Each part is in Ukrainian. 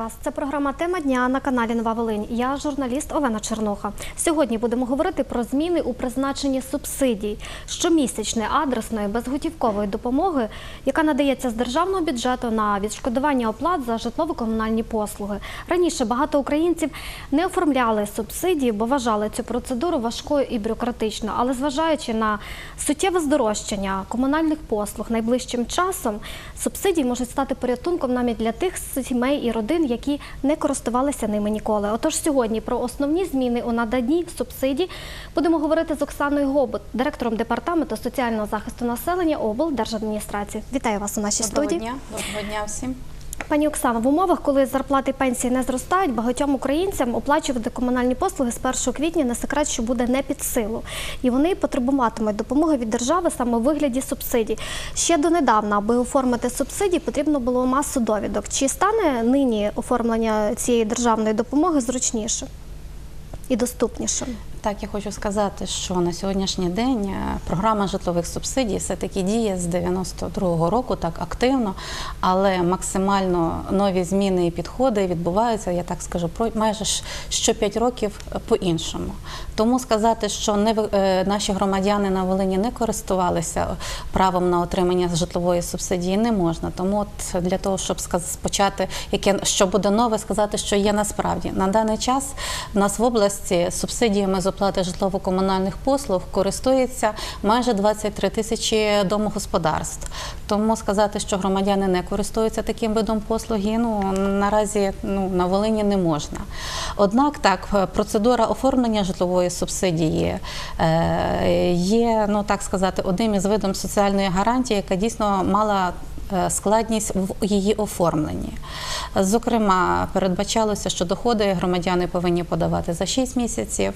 вас! Це програма Тема дня на каналі Нова Волинь. Я журналіст Олена Черноха. Сьогодні будемо говорити про зміни у призначенні субсидій, щомісячної адресної безготівкової допомоги, яка надається з державного бюджету на відшкодування оплат за житлово-комунальні послуги. Раніше багато українців не оформляли субсидії, бо вважали цю процедуру важкою і бюрократичною. Але зважаючи на суттєве здорожчання комунальних послуг найближчим часом, субсидії можуть стати порятунком навіть для тих сімей і родин, які не користувалися ними ніколи. Отож, сьогодні про основні зміни у наданні субсидій будемо говорити з Оксаною Гобот, директором департаменту соціального захисту населення облдержадміністрації. Вітаю вас у нашій Доброго студії. дня, доброго дня всім. Пані Оксано, в умовах, коли зарплати пенсії не зростають, багатьом українцям оплачувати комунальні послуги з 1 квітня не секрет, що буде не під силу. І вони потребуватимуть допомоги від держави саме у вигляді субсидій. Ще донедавна, аби оформити субсидії, потрібно було масу довідок. Чи стане нині оформлення цієї державної допомоги зручнішим і доступнішим? Так, я хочу сказати, що на сьогоднішній день е, програма житлових субсидій все-таки діє з 92-го року так активно, але максимально нові зміни і підходи відбуваються, я так скажу, майже що 5 років е, по-іншому. Тому сказати, що не е, наші громадяни на Волині не користувалися правом на отримання житлової субсидії, не можна. Тому от для того, щоб сказ- почати, яке що буде нове, сказати, що є насправді на даний час в нас в області субсидіями з оплати житлово-комунальних послуг користується майже 23 тисячі домогосподарств. Тому сказати, що громадяни не користуються таким видом послуги, ну наразі ну на Волині не можна. Однак так, е, процедура оформлення житлової субсидії е, є, ну так сказати, одним із видом соціальної гарантії, яка дійсно мала складність в її оформленні. Зокрема, передбачалося, що доходи громадяни повинні подавати за 6 місяців.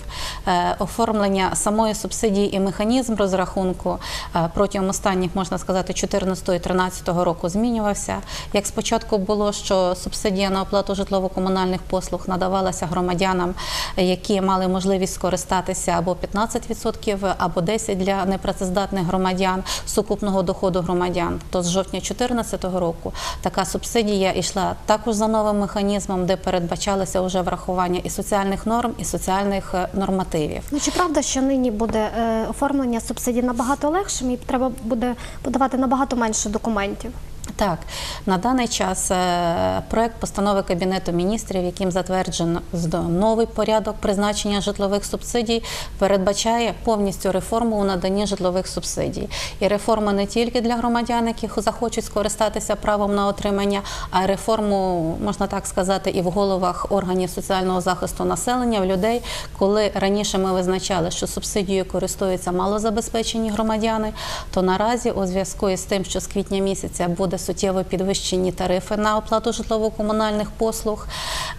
Е, Оформлення самої субсидії і механізм розрахунку е, протягом останніх, можна сказати, 14-13 року змінювався. Як спочатку було, що субсидія на оплату житлово-комунальних послуг надавалася громадянам, які мали можливість скористатися або 15%, або 10% для непрацездатних громадян сукупного доходу громадян. То з жовтня 2014 року така субсидія йшла також за новим механізмом, де передбачалося вже врахування і соціальних норм, і соціальних е, нормативів. Ну чи правда, що нині буде е, оформлення субсидій набагато легшим і треба буде подавати набагато менше документів? Так, на даний час е, проект постанови Кабінету міністрів, яким затверджено новий порядок призначення житлових субсидій, передбачає повністю реформу у наданні житлових субсидій. І реформа не тільки для громадян, які захочуть скористатися правом на отримання, а реформу, можна так сказати, і в головах органів соціального захисту населення, в людей, коли раніше ми визначали, що субсидією користуються малозабезпечені громадяни, то наразі у зв'язку із тим, що з квітня місяця буде суттєво підвищені тарифи на оплату житлово-комунальних послуг,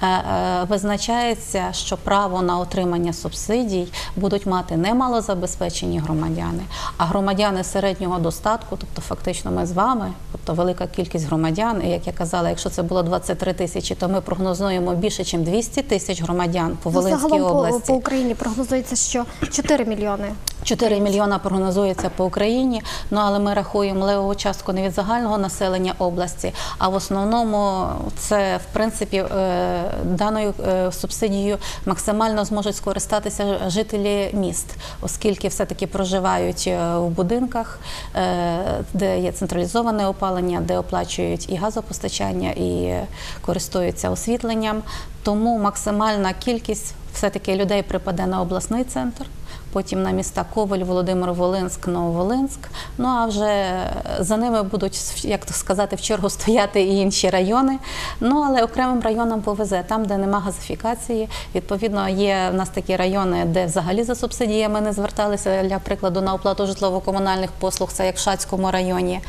е, е, визначається, що право на отримання субсидій будуть мати не малозабезпечені громадяни, а громадяни середнього достатку, тобто фактично ми з вами, тобто велика кількість громадян. І як я казала, якщо це було 23 тисячі, то ми прогнозуємо більше, ніж 200 тисяч громадян по Волинській Загалом по, області. по Україні прогнозується, що 4 мільйони. 4 мільйона прогнозується по Україні. Ну але ми рахуємо левову частку не від загального населення області, а в основному це в принципі е, даною е, субсидією максимально зможуть скористатися жителі міст, оскільки все-таки проживають в будинках, е, де є централізоване опалення, де оплачують і газопостачання, і користуються освітленням. Тому максимальна кількість все-таки людей припаде на обласний центр потім на міста Коваль, Володимир Волинськ, Нововолинськ. Ну а вже за ними будуть, як то сказати, в чергу стояти і інші райони. Ну але окремим районам повезе там, де нема газифікації. Відповідно, є в нас такі райони, де взагалі за субсидіями не зверталися для прикладу на оплату житлово-комунальних послуг. Це як в Шацькому районі.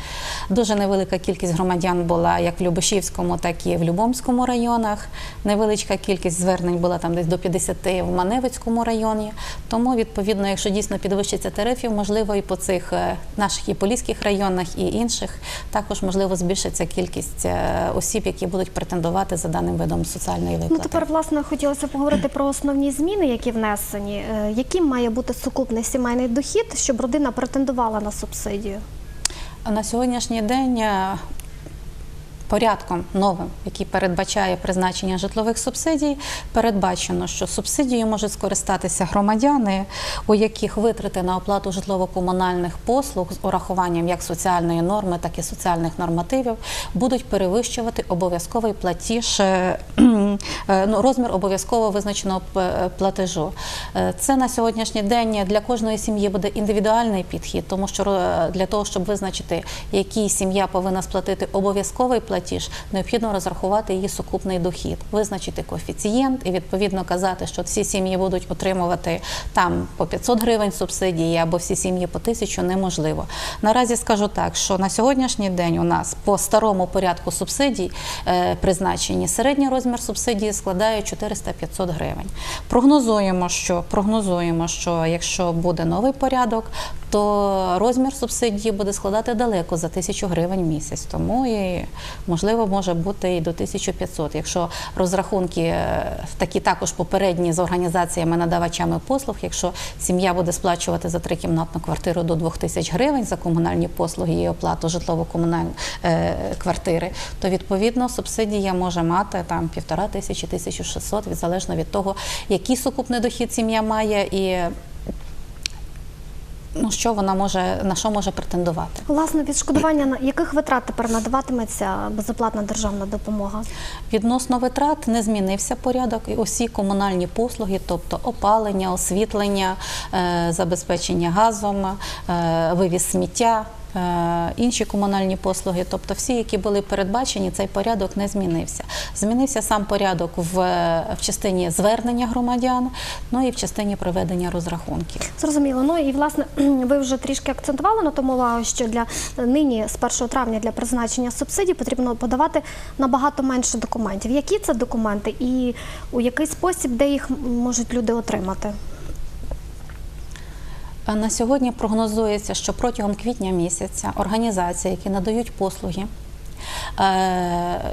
Дуже невелика кількість громадян була як в Любешівському, так і в Любомському районах. Невеличка кількість звернень була там десь до 50 в Маневицькому районі. Тому відповідно, якщо дійсно підвищиться тарифів, можливо, і по цих е, наших і поліських районах, і інших також можливо збільшиться кількість е, осіб, які будуть претендувати за даним видом соціальної виплати. Ну тепер власне хотілося поговорити про основні зміни, які внесені. Е, Яким має бути сукупний сімейний дохід, щоб родина претендувала на субсидію? На сьогоднішній день порядком новим, який передбачає призначення житлових субсидій, передбачено, що субсидією можуть скористатися громадяни, у яких витрати на оплату житлово-комунальних послуг з урахуванням як соціальної норми, так і соціальних нормативів будуть перевищувати обов'язковий платіж, е, е, ну, розмір обов'язково визначеного платежу. Е, Це на сьогоднішній день для кожної сім'ї буде індивідуальний підхід, тому що для того, щоб визначити, який сім'я повинна сплатити обов'язковий платіж, необхідно розрахувати її сукупний дохід, визначити коефіцієнт і відповідно казати, що всі сім'ї будуть отримувати там по 500 гривень субсидії або всі сім'ї по 1000 неможливо. Наразі скажу так, що на сьогоднішній день у нас по старому порядку субсидій е, призначені середній розмір субсидії складає 400-500 гривень. Прогнозуємо, що прогнозуємо, що якщо буде новий порядок, то розмір субсидії буде складати далеко за 1000 гривень місяць. Тому і можливо може бути і до 1500. Якщо розрахунки е, такі також попередні з організаціями надавачами послуг, якщо сім'я буде сплачувати за трикімнатну квартиру до 2000 гривень за комунальні послуги і оплату житлово-комунальної е, квартири, то відповідно субсидія може мати там півтора тисячі, 1600, від залежно від того, який сукупний дохід сім'я має і ну, що вона може на що може претендувати. Власне, відшкодування на яких витрат тепер надаватиметься безоплатна державна допомога? Відносно витрат не змінився порядок. І усі комунальні послуги, тобто опалення, освітлення, е, забезпечення газом, е, вивіз сміття. Е, Інші комунальні послуги, тобто всі, які були передбачені, цей порядок не змінився. Змінився сам порядок в, в частині звернення громадян, ну і в частині проведення розрахунків. Зрозуміло. Ну і власне ви вже трішки акцентували на тому увагу, що для нині з 1 травня для призначення субсидій потрібно подавати набагато менше документів. Які це документи і у який спосіб, де їх можуть люди отримати? На сьогодні прогнозується, що протягом квітня місяця організації, які надають послуги,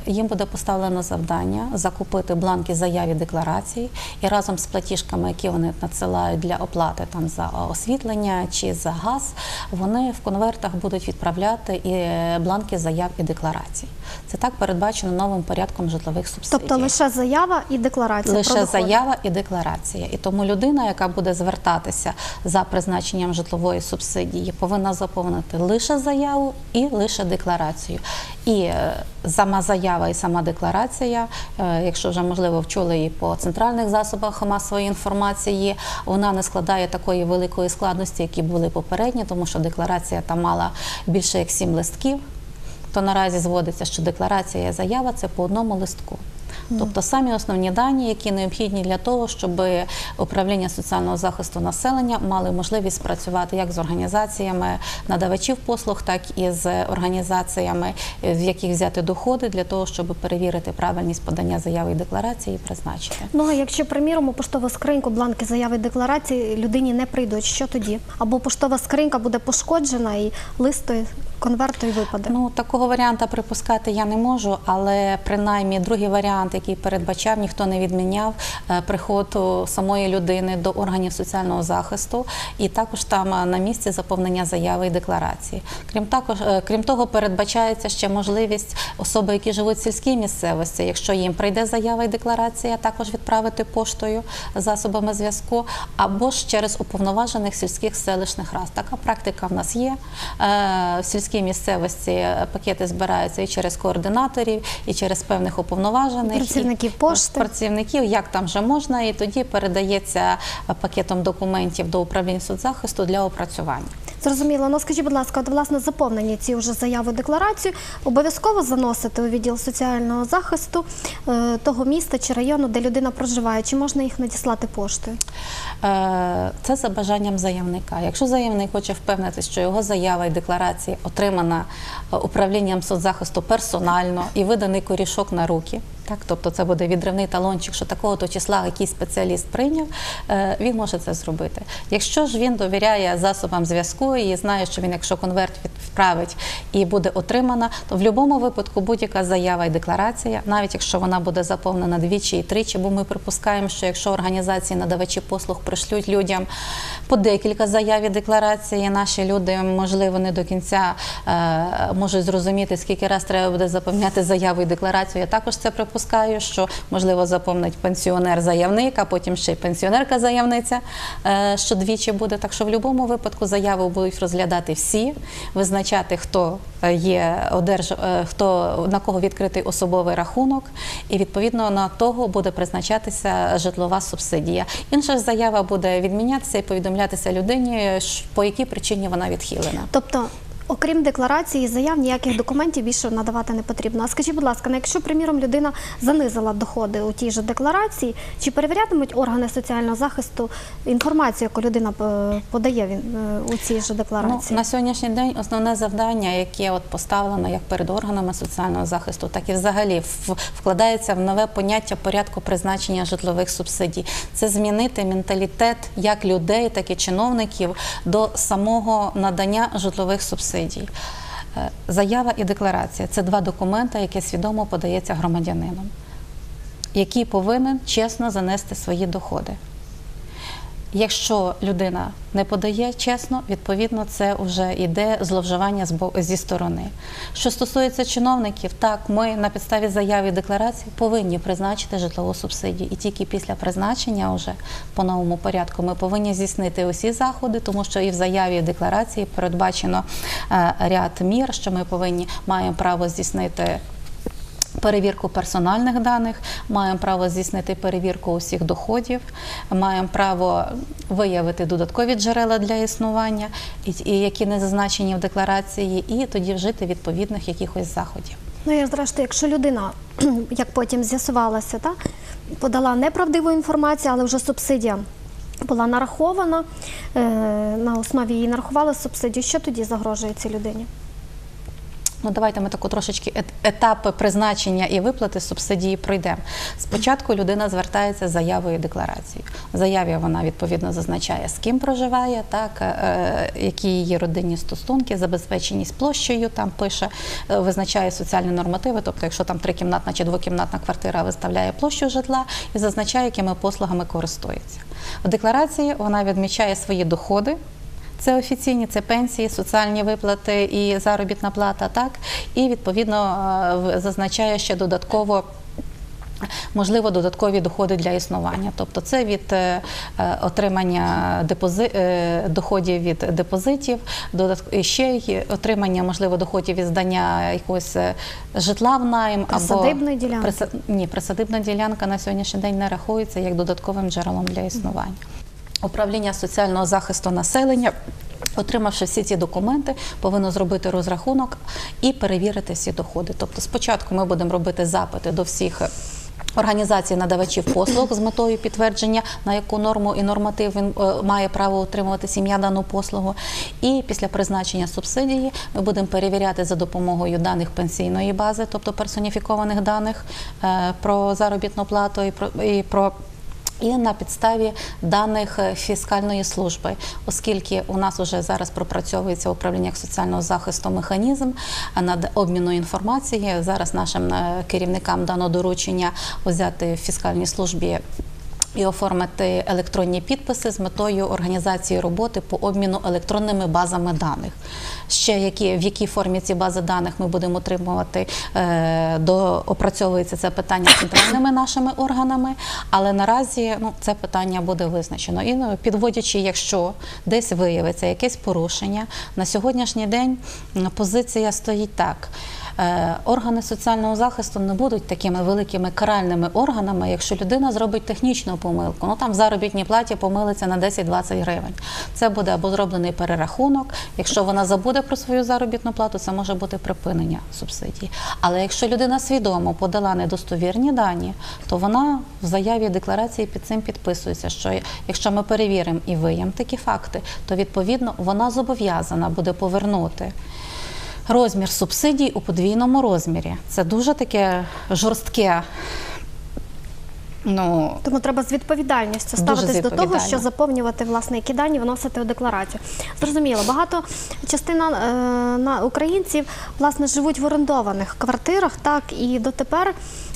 їм буде поставлено завдання закупити бланки заяв і декларацій і разом з платіжками, які вони надсилають для оплати там за освітлення чи за газ, вони в конвертах будуть відправляти і е, бланки заяв і декларацій. Це так передбачено новим порядком житлових субсидій. Тобто лише заява і декларація Лише про заява і декларація. І тому людина, яка буде звертатися за призначенням житлової субсидії, повинна заповнити лише заяву і лише декларацію. І е, сама заява і сама декларація, е, якщо вже можливо вчули її по центральних засобах масової інформації, вона не складає такої великої складності, які були попередні, тому що декларація там мала більше як сім листків. То наразі зводиться, що декларація і заява це по одному листку. Тобто самі основні дані, які необхідні для того, щоб управління соціального захисту населення мали можливість працювати як з організаціями надавачів послуг, так і з організаціями, в яких взяти доходи для того, щоб перевірити правильність подання заяви і декларації і призначити. Ну а якщо, приміром, у поштову скриньку бланки заяви і декларації людині не прийдуть, що тоді? Або поштова скринька буде пошкоджена і лист той конверт випаде. Ну такого варіанта припускати я не можу, але принаймні другий варіант, який передбачав, ніхто не відміняв е, приходу самої людини до органів соціального захисту, і також там е, на місці заповнення заяви і декларації. Крім також, е, крім того, передбачається ще можливість особи, які живуть в сільській місцевості, якщо їм прийде заява і декларація, також відправити поштою засобами зв'язку, або ж через уповноважених сільських селищних рад. Така практика в нас є. В сільській місцевості пакети збираються і через координаторів, і через певних уповноважених Працівників пошти. працівників, як там вже можна, і тоді передається пакетом документів до управління соцзахисту для опрацювання. Зрозуміло. Ну скажіть, будь ласка, от власне заповнені ці вже заяви декларацію обов'язково заносити у відділ соціального захисту е, того міста чи району, де людина проживає, чи можна їх надіслати поштою? Е, Це за бажанням заявника. Якщо заявник хоче впевнитися, що його заява і декларація отримана е, управлінням соцзахисту персонально і виданий корішок на руки, Так, тобто це буде відривний талончик, що такого то числа якийсь спеціаліст прийняв, е, він може це зробити. Якщо ж він довіряє засобам зв'язку і знає, що він, якщо конверт відправить і буде отримана, то в будь-якому випадку будь-яка заява і декларація, навіть якщо вона буде заповнена двічі і тричі, бо ми припускаємо, що якщо організації надавачі послуг пришлють людям по декілька заяв і декларації, наші люди, можливо, не до кінця е, можуть зрозуміти, скільки раз треба буде заповняти заяву і декларацію. Я також це припускаю, що можливо заповнить пенсіонер-заявник, а потім ще й пенсіонерка-заявниця, е, що двічі буде. Так що в будь-якому випадку заяви будуть розглядати всі, визначати, хто е, є одерж... е, хто на кого відкритий особовий рахунок, і відповідно на того буде призначатися житлова субсидія. Інша ж заява буде відмінятися і повідомлятися людині, по якій причині вона відхилена. Тобто, окрім декларації заяв, ніяких документів більше надавати не потрібно. А скажіть, будь ласка, ну, якщо, приміром, людина занизила доходи у тій же декларації, чи перевірятимуть органи соціального захисту інформацію, яку людина е, подає е, у цій же Ну, декларації? на сьогоднішній день основне завдання, яке от поставлено як перед органами соціального захисту, так і взагалі вкладається в нове поняття порядку призначення житлових субсидій. Це змінити менталітет як людей, так і чиновників до самого надання житлових субсидій. Е, Заява і декларація це два документи, які свідомо подається громадянином, який повинен чесно занести свої доходи. Якщо людина не подає чесно, відповідно це вже йде зловживання зі сторони. Що стосується чиновників, так ми на підставі заяви і декларації повинні призначити житлову субсидію, і тільки після призначення, вже по новому порядку, ми повинні здійснити усі заходи, тому що і в заяві і декларації передбачено е, ряд мір, що ми повинні маємо право здійснити перевірку персональних даних, маємо право здійснити перевірку усіх доходів, маємо право виявити додаткові джерела для існування, які не зазначені в декларації, і тоді вжити відповідних якихось заходів. Ну і зрештою, якщо людина, як потім з'ясувалося, та, подала неправдиву інформацію, але вже субсидія була нарахована, е, на основі її нарахували субсидію, що тоді загрожує цій людині? Ну, давайте ми таку трошечки етапи призначення і виплати субсидії пройдемо. Спочатку людина звертається з заявою декларацією. В заяві вона відповідно зазначає, з ким проживає, так, е, які її родинні стосунки, забезпеченість площею, там пише, е, визначає соціальні нормативи, тобто, якщо там трикімнатна чи двокімнатна квартира виставляє площу житла і зазначає, якими послугами користується. В декларації вона відмічає свої доходи. Це офіційні, це пенсії, соціальні виплати і заробітна плата, так і відповідно е, зазначає ще додатково. Можливо, додаткові доходи для існування, тобто це від е, е, отримання депози, доходів від депозитів, додатк- і ще й отримання, можливо, доходів від здання якогось житла в найм Присадибної ділянки? Приса- Ні, присадибна ділянка на сьогоднішній день не рахується як додатковим джерелом для існування. Управління соціального захисту населення. Отримавши всі ці документи, повинно зробити розрахунок і перевірити всі доходи. Тобто, спочатку ми будемо робити запити до всіх організацій надавачів послуг з метою підтвердження, на яку норму і норматив він е, має право отримувати сім'я дану послугу. І після призначення субсидії ми будемо перевіряти за допомогою даних пенсійної бази, тобто персоніфікованих даних е, про заробітну плату і про і про. І на підставі даних фіскальної служби, оскільки у нас вже зараз пропрацьовується в управліннях соціального захисту механізм над обміну інформації. Зараз нашим е, керівникам дано доручення взяти в фіскальній службі. І оформити електронні підписи з метою організації роботи по обміну електронними базами даних. Ще які в якій формі ці бази даних ми будемо отримувати, е, до опрацьовується це питання центральними нашими органами, але наразі ну це питання буде визначено. І ну, підводячи, якщо десь виявиться якесь порушення, на сьогоднішній день позиція стоїть так. Е, Органи соціального захисту не будуть такими великими каральними органами, якщо людина зробить технічну помилку. Ну там в заробітній платі помилиться на 10-20 гривень. Це буде або зроблений перерахунок. Якщо вона забуде про свою заробітну плату, це може бути припинення субсидії. Але якщо людина свідомо подала недостовірні дані, то вона в заяві декларації під цим підписується. Що якщо ми перевіримо і виявимо такі факти, то відповідно вона зобов'язана буде повернути Розмір субсидій у подвійному розмірі. Це дуже таке жорстке. Ну, Тому треба з відповідальністю ставитись до того, що заповнювати власне які дані вносити у декларацію. Зрозуміло, багато частина е, на українців власне живуть в орендованих квартирах, так і дотепер.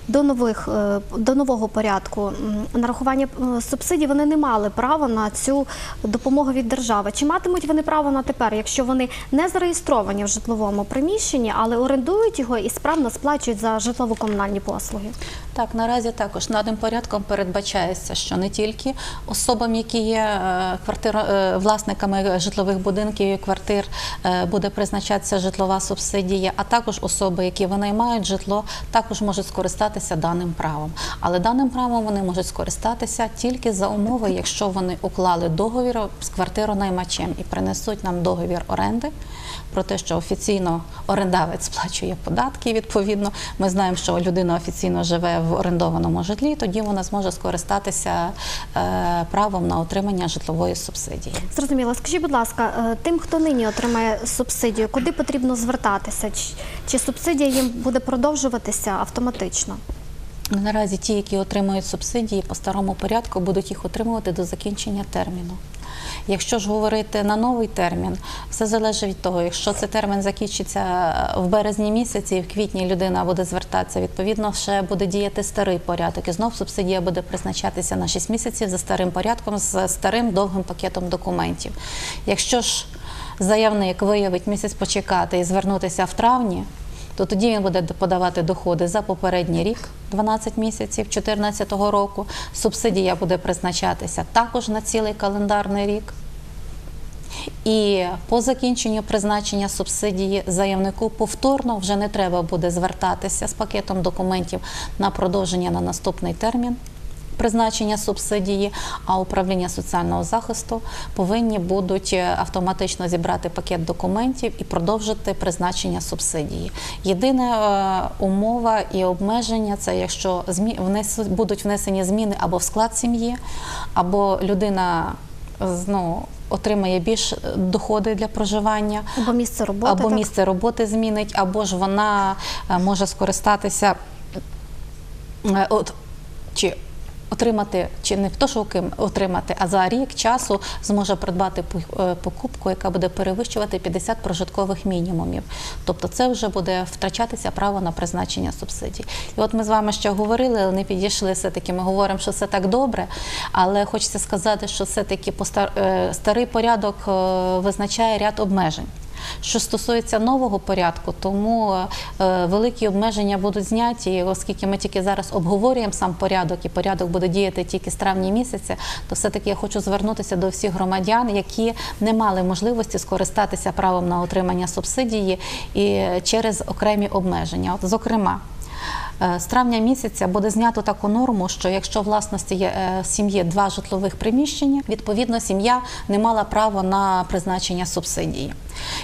До нових е, до нового порядку нарахування е, субсидій вони не мали права на цю допомогу від держави. Чи матимуть вони право на тепер, якщо вони не зареєстровані в житловому приміщенні, але орендують його і справно сплачують за житлово-комунальні послуги? Так, наразі також над порядком передбачається, що не тільки особам, які є е, квартиро, е, власниками житлових будинків і квартир, е, буде призначатися житлова субсидія, а також особи, які винаймають житло, також можуть скористатися даним правом. Але даним правом вони можуть скористатися тільки за умови, якщо вони уклали договір з квартиронаймачем і принесуть нам договір оренди про те, що офіційно орендавець сплачує податки. Відповідно, ми знаємо, що людина офіційно живе в орендованому житлі, тоді вона зможе скористатися е, правом на отримання житлової субсидії. Зрозуміло. Скажіть, будь ласка, е, тим, хто нині отримає субсидію, куди потрібно звертатися? Чи субсидія їм буде продовжуватися автоматично? Наразі ті, які отримують субсидії по старому порядку, будуть їх отримувати до закінчення терміну. Якщо ж говорити на новий термін, все залежить від того, якщо цей термін закінчиться в березні місяці, і в квітні людина буде звертатися, відповідно, ще буде діяти старий порядок. І знов субсидія буде призначатися на 6 місяців за старим порядком, з старим довгим пакетом документів. Якщо ж заявник виявить місяць почекати і звернутися в травні, то тоді він буде подавати доходи за попередній рік, 12 місяців 2014 року. Субсидія буде призначатися також на цілий календарний рік. І по закінченню призначення субсидії заявнику повторно вже не треба буде звертатися з пакетом документів на продовження на наступний термін призначення субсидії, а управління соціального захисту повинні будуть е, автоматично зібрати пакет документів і продовжити призначення субсидії. Єдина е, умова і обмеження це якщо будуть внесені зміни або в склад сім'ї, або людина ну, отримає більш доходи для проживання. Або місце роботи? Або так? місце роботи змінить, або ж вона е, може скористатися е, от, чи отримати, чи не то, що ким отримати, а за рік часу зможе придбати е, покупку, яка буде перевищувати 50 прожиткових мінімумів. Тобто це вже буде втрачатися право на призначення субсидій. І от ми з вами ще говорили, але не підійшли все-таки. Ми говоримо, що все так добре, але хочеться сказати, що все-таки постар- е, старий порядок е, визначає ряд обмежень. Що стосується нового порядку, тому е, великі обмеження будуть зняті, оскільки ми тільки зараз обговорюємо сам порядок, і порядок буде діяти тільки з травня місяця, то все-таки я хочу звернутися до всіх громадян, які не мали можливості скористатися правом на отримання субсидії і через окремі обмеження. От, зокрема. Е, З травня місяця буде знято таку норму, що якщо власності є е, сім'ї два житлових приміщення, відповідно сім'я не мала права на призначення субсидії.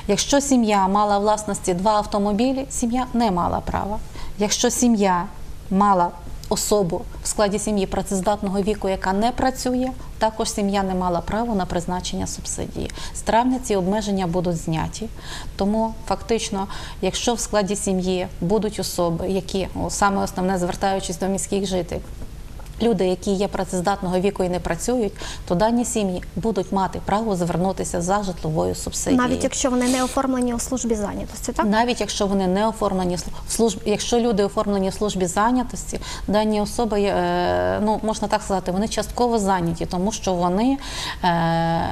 Якщо сім'я мала власності два автомобілі, сім'я не мала права. Якщо сім'я мала особу в складі сім'ї працездатного віку, яка не працює, також сім'я не мала права на призначення субсидії. З травня ці обмеження будуть зняті. Тому фактично, якщо в складі сім'ї будуть особи, які саме основне звертаючись до міських жителів. Люди, які є працездатного віку і не працюють, то дані сім'ї будуть мати право звернутися за житловою субсидією. Навіть якщо вони не оформлені у службі зайнятості, так? Навіть якщо вони не оформлені в служб, якщо люди оформлені в службі зайнятості, дані особи, є, е, ну можна так сказати, вони частково зайняті, тому що вони е,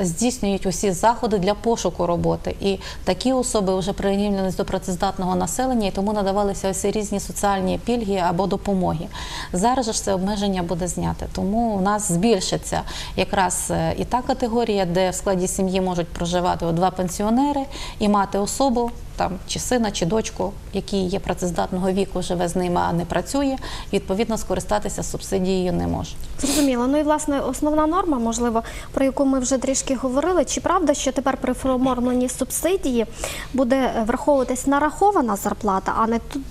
здійснюють усі заходи для пошуку роботи. І такі особи вже прирівнялись до працездатного населення, і тому надавалися усі різні соціальні пільги або допомоги. Зараз же ж це обмеження буде зняте, тому у нас збільшиться якраз е, і та категорія, де в складі сім'ї можуть проживати два пенсіонери і мати особу. Там чи сина, чи дочку, який є працездатного віку, живе з ними, а не працює, відповідно скористатися субсидією не може. Зрозуміло. Ну і власне основна норма, можливо, про яку ми вже трішки говорили. Чи правда, що тепер при оформленні субсидії буде е, враховуватись нарахована зарплата, а не тут.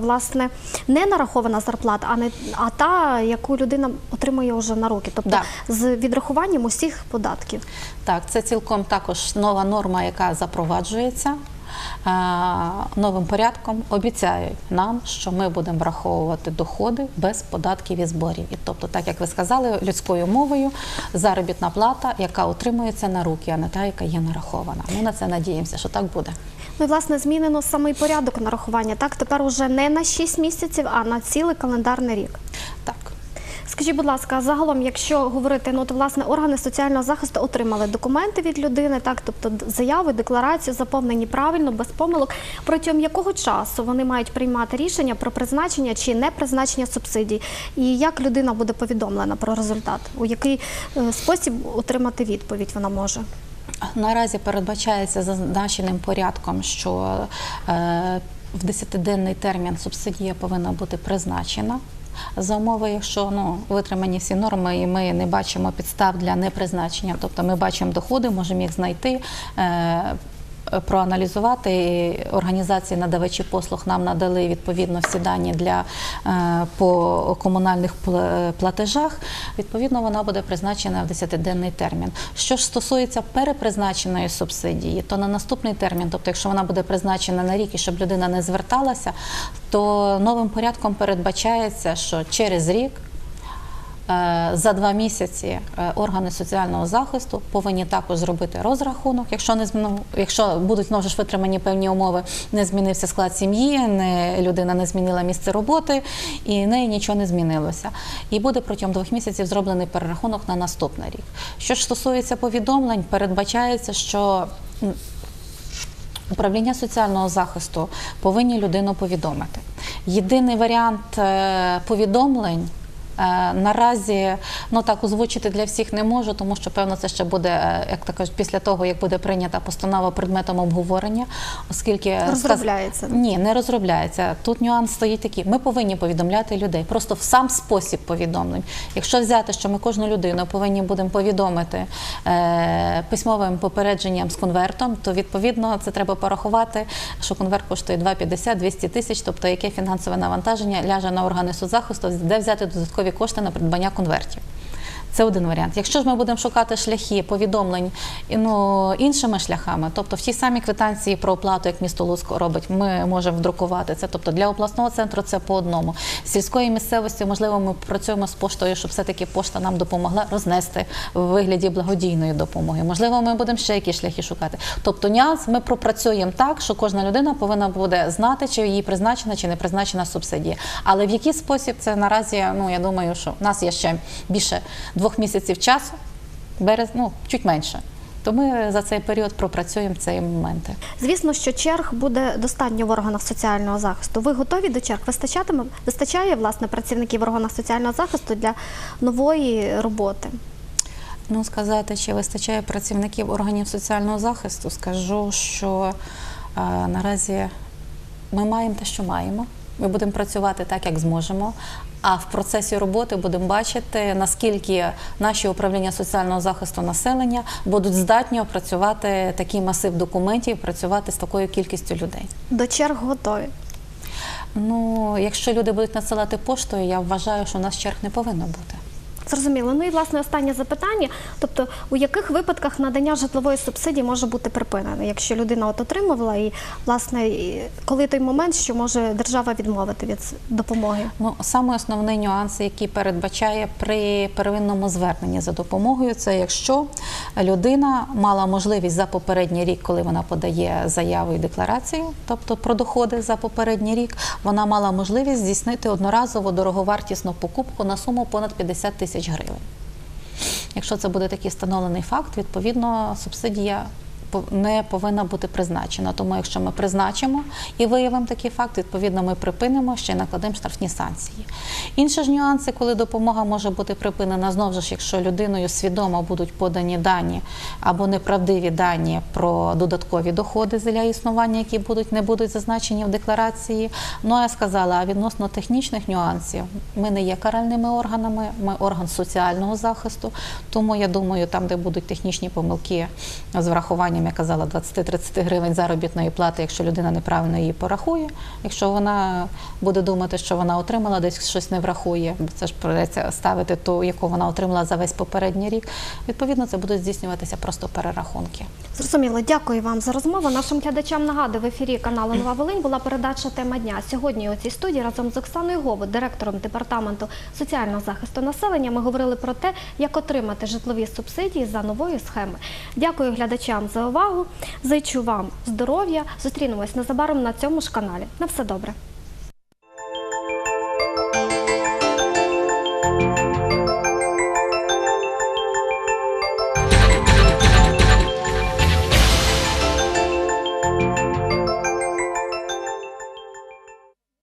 Власне не нарахована зарплата, а не а та, яку людина отримує вже на руки, тобто Да. з відрахуванням усіх податків. Так, це цілком також нова норма, яка запроваджується. е, новим порядком обіцяють нам, що ми будемо враховувати доходи без податків і зборів. І тобто, так як ви сказали, людською мовою заробітна плата, яка отримується на руки, а не та, яка є нарахована. Ми на це надіємося, що так буде. Ну власне змінено самий порядок нарахування. Так, тепер уже не на 6 місяців, а на цілий календарний рік. Так. Скажіть, будь ласка, загалом, якщо говорити, ну то власне органи соціального захисту отримали документи від людини, так тобто заяви, декларацію заповнені правильно, без помилок. Протягом якого часу вони мають приймати рішення про призначення чи не призначення субсидій, і як людина буде повідомлена про результат, у який е, спосіб отримати відповідь вона може? Наразі передбачається зазначеним порядком, що е, в 10-денний термін субсидія повинна бути призначена. За умови, якщо ну, витримані всі норми, і ми не бачимо підстав для непризначення, тобто ми бачимо доходи, можемо їх знайти. Проаналізувати організації надавачі послуг нам надали відповідно всі дані для е, по комунальних платежах. Відповідно, вона буде призначена в 10-денний термін. Що ж стосується перепризначеної субсидії, то на наступний термін, тобто, якщо вона буде призначена на рік і щоб людина не зверталася, то новим порядком передбачається, що через рік. Е, За два місяці е, органи соціального захисту повинні також зробити розрахунок, якщо не зміну, якщо будуть знову ж витримані певні умови, не змінився склад сім'ї, не людина не змінила місце роботи і неї нічого не змінилося. І буде протягом двох місяців зроблений перерахунок на наступний рік. Що ж стосується повідомлень, передбачається, що Управління соціального захисту повинні людину повідомити. Єдиний варіант е, повідомлень. Е, Наразі ну так озвучити для всіх не можу, тому що певно це ще буде, е, як так кажуть, після того як буде прийнята постанова предметом обговорення, оскільки сказ- Розробляється. ні, не розробляється. Тут нюанс стоїть такий. Ми повинні повідомляти людей просто в сам спосіб повідомлень. Якщо взяти, що ми кожну людину повинні будемо повідомити е, письмовим попередженням з конвертом, то відповідно це треба порахувати, що конверт коштує 250-200 тисяч, тобто яке фінансове навантаження ляже на органи соцзахисту, де взяти додаткові кошти на придбання конвертів. Це один варіант. Якщо ж ми будемо шукати шляхи повідомлень ну, іншими шляхами, тобто в тій самій квитанції про оплату, як місто Луцьк робить, ми можемо вдрукувати це. Тобто для обласного центру це по одному. З сільської місцевості, можливо, ми працюємо з поштою, щоб все-таки пошта нам допомогла рознести в вигляді благодійної допомоги. Можливо, ми будемо ще якісь шляхи шукати. Тобто нюанс ми пропрацюємо так, що кожна людина повинна буде знати, чи їй призначена, чи не призначена субсидія. Але в який спосіб це наразі, ну я думаю, що в нас є ще більше двох місяців часу, берез, ну чуть менше. То ми за цей період пропрацюємо ці моменти. Звісно, що черг буде достатньо в органах соціального захисту. Ви готові до черг? Вистачатиме вистачає власне працівників в органах соціального захисту для нової роботи? Ну, сказати, чи вистачає працівників органів соціального захисту, скажу, що е, наразі ми маємо те, що маємо. Ми будемо працювати так, як зможемо. А в процесі роботи будемо бачити, наскільки наші управління соціального захисту населення будуть здатні опрацювати такий масив документів, працювати з такою кількістю людей. До черг готові. Ну, якщо люди будуть надсилати поштою, я вважаю, що у нас черг не повинно бути. Зрозуміло. Ну і власне останнє запитання. Тобто, у яких випадках надання житлової субсидії може бути припинене, якщо людина от отримувала, і власне коли той момент, що може держава відмовити від допомоги? Ну, саме основний нюанс, який передбачає при первинному зверненні за допомогою, це якщо людина мала можливість за попередній рік, коли вона подає заяву і декларацію, тобто про доходи за попередній рік, вона мала можливість здійснити одноразову дороговартісну покупку на суму понад 50 тисяч гривень. Якщо це буде такий встановлений факт, відповідно субсидія не повинна бути призначена. Тому, якщо ми призначимо і виявимо такий факт, відповідно ми припинимо ще й накладемо штрафні санкції. Інші ж нюанси, коли допомога може бути припинена, знову ж, якщо людиною свідомо будуть подані дані або неправдиві дані про додаткові доходи для існування, які будуть не будуть зазначені в декларації. Ну я сказала, а відносно технічних нюансів, ми не є каральними органами, ми орган соціального захисту. Тому я думаю, там, де будуть технічні помилки з врахуванням урахуванням, я казала, 20-30 гривень заробітної плати, якщо людина неправильно її порахує. Якщо вона буде думати, що вона отримала, десь щось не врахує, це ж придеться ставити ту, яку вона отримала за весь попередній рік. Відповідно, це будуть здійснюватися просто перерахунки. Зрозуміло, дякую вам за розмову. Нашим глядачам нагадую, в ефірі каналу Нова Волинь була передача Тема дня. Сьогодні у цій студії разом з Оксаною Говод, директором департаменту соціального захисту населення, ми говорили про те, як отримати житлові субсидії за новою схемою. Дякую глядачам за увагу. Зичу вам здоров'я. Зустрінемось незабаром на цьому ж каналі. На все добре.